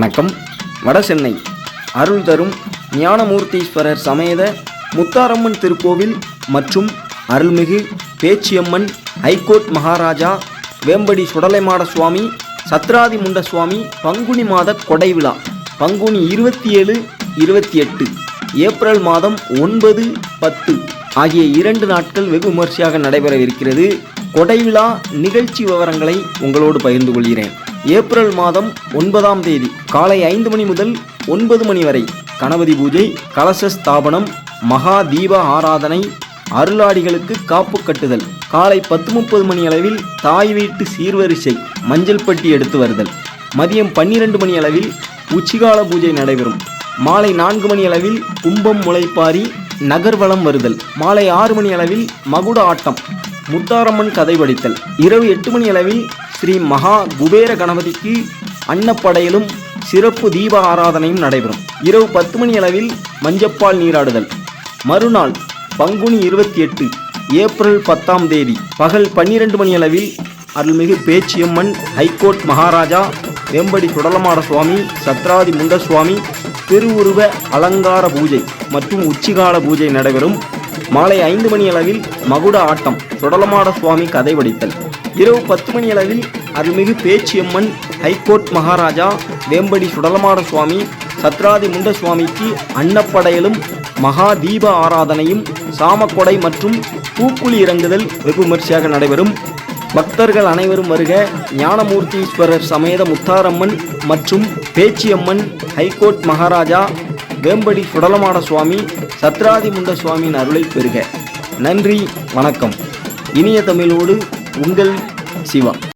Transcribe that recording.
வணக்கம். வடசென்னை அருள் தரும் ஞானமூர்த்தீஸ்வரர் சமேத முத்தாரம்மன் திருக்கோவில் மற்றும் அருள்மிகு பேச்சியம்மன் ஐகோர்ட் மகாராஜா வேம்படி சுடலைமாட சுவாமி சத்ராதிமுண்ட சுவாமி பங்குனி மாத கொடை விழா. பங்குனி இருபத்தி ஏழு இருபத்தி எட்டு ஏப்ரல் மாதம் ஒன்பது பத்து ஆகிய இரண்டு நாட்கள் வெகு விமர்சையாக நடைபெறவிருக்கிறது. கொடை விழா நிகழ்ச்சி விவரங்களை உங்களோடு பகிர்ந்து கொள்கிறேன். ஏப்ரல் மாதம் ஒன்பதாம் தேதி காலை ஐந்து மணி முதல் ஒன்பது மணி வரை கணபதி பூஜை கலச ஸ்தாபனம் மகா தீப ஆராதனை அருளாடிகளுக்கு காப்பு கட்டுதல் காலை பத்து முப்பது மணி அளவில் தாய் வீட்டு சீர்வரிசை மஞ்சள் பட்டி எடுத்து வருதல். மதியம் பன்னிரண்டு மணி அளவில் உச்சிகால பூஜை நடைபெறும். மாலை நான்கு மணி அளவில் கும்பம் முளைப்பாரி நகர்வலம் வருதல். மாலை ஆறு மணி அளவில் மகுட ஆட்டம் முத்தாரம்மன் கதை படித்தல். இரவு எட்டு மணி அளவில் ஸ்ரீ மகா குபேர கணபதிக்கு அன்னப்படையலும் சிறப்பு தீப ஆராதனையும் நடைபெறும். இரவு பத்து மணி அளவில் மஞ்சப்பால் நீராடுதல். மறுநாள் பங்குனி இருபத்தி எட்டு ஏப்ரல் பத்தாம் தேதி பகல் பன்னிரண்டு மணி அளவில் அருள்மிகு பேச்சியம்மன் ஹைகோர்ட் மகாராஜா வேம்படி சுடலமாட சுவாமி சத்ராதி முண்ட சுவாமி திருவுருவ அலங்கார பூஜை மற்றும் உச்சிகால பூஜை நடைபெறும். மாலை ஐந்து மணி அளவில் மகுட ஆட்டம் சுடலமாட சுவாமி கதை வடித்தல். இரவு பத்து மணி அளவில் அருள்மிகு பேச்சியம்மன் ஹைகோர்ட் மகாராஜா வேம்படி சுடலமாட சுவாமி சத்ராதி முண்ட சுவாமிக்கு அன்னப்படையலும் மகா தீப ஆராதனையும் சாமக்கொடை மற்றும் பூக்குழி இறங்குதல் வெகு விமர்சையாக நடைபெறும். பக்தர்கள் அனைவரும் வருக ஞானமூர்த்தீஸ்வரர் சமேத முத்தாரம்மன் மற்றும் பேச்சியம்மன் ஹைகோர்ட் மகாராஜா வேம்படி சுடலமாட சுவாமி சத்ராதிமுண்ட சுவாமியின் அருளை பெறுக. நன்றி வணக்கம். இனிய தமிழோடு உங்கள் சிவா.